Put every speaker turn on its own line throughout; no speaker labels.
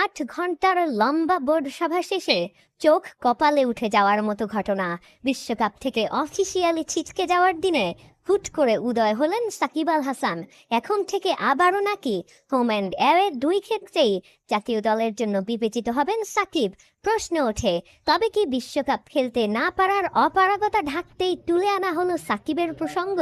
আট ঘণ্টার লম্বা বোর্ড সভা শেষে চোখ কপালে উঠে যাওয়ার মতো ঘটনা। বিশ্বকাপ থেকে অফিসিয়ালি ছিটকে যাওয়ার দিনে হুট করে উদয় হলেন সাকিব আল হাসান। এখন থেকে আবারও নাকি হোম অ্যান্ড অ্যাওয়ে দুই ক্ষেত্রেই জাতীয় দলের জন্য বিবেচিত হবেন সাকিব। প্রশ্ন ওঠে, তবে কি বিশ্বকাপ খেলতে না পারার অপারগতা ঢাকতেই তুলে আনা হলো সাকিবের প্রসঙ্গ?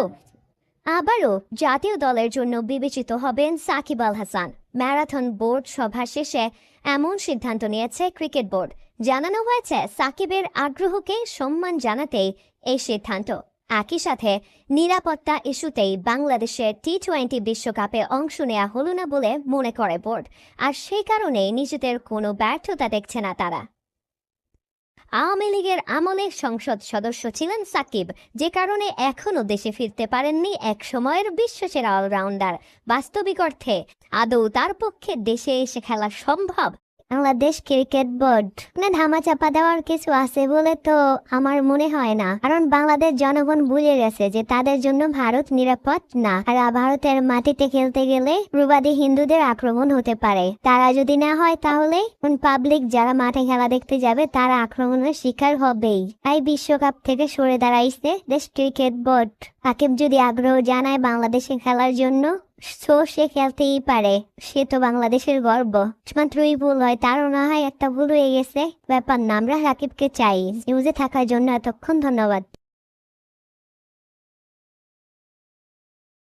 আবারও জাতীয় দলের জন্য বিবেচিত হবেন সাকিব আল হাসান। ম্যারাথন বোর্ড সভা শেষে এমন সিদ্ধান্ত নিয়েছে ক্রিকেট বোর্ড। জানানো হয়েছে, সাকিবের আগ্রহকে সম্মান জানাতেই এই সিদ্ধান্ত। একই সাথে নিরাপত্তা ইস্যুতেই বাংলাদেশের টি টোয়েন্টি বিশ্বকাপে অংশ নেওয়া হল না বলে মনে করে বোর্ড। আর সেই কারণেই নিজেদের কোনো ব্যর্থতা দেখছে না তারা। আওয়ামী লীগের আমলে সংসদ সদস্য ছিলেন সাকিব, যে কারণে এখনও দেশে ফিরতে পারেননি এক সময়ের বিশ্বসেরা অলরাউন্ডার। বাস্তবিক অর্থে, আদৌ তার পক্ষে দেশে এসে খেলা সম্ভব? Bangladesh cricket board. না ধামাচাপা দেওয়ার কিছু আছে বলে তো আমার মনে হয় না। কারণ বাংলাদেশ জনগণ বুঝে গেছে যে তাদের জন্য ভারত নিরাপদ না। আর ভারতের মাটিতে খেলতে গেলে প্রবাদী হিন্দুদের আক্রমণ হতে পারে। তারা যদি না হয় তাহলে পাবলিক যারা মাঠে খেলা দেখতে যাবে তারা আক্রমণের শিকার হবেই। তাই বিশ্বকাপ থেকে সরে দাঁড়াইছে দেশ ক্রিকেট বোর্ড। সাকিব যদি আগ্রহ জানায় বাংলাদেশে খেলার জন্য সো সে খেলতেই পারে। সে তো বাংলাদেশের গর্ব। মাত্রই ভুল হয়, তারও না হয় একটা ভুল হয়ে গেছে। ব্যাপার না, আমরা রাকিবকে চাই। নিউজে থাকার জন্য এতক্ষণ ধন্যবাদ।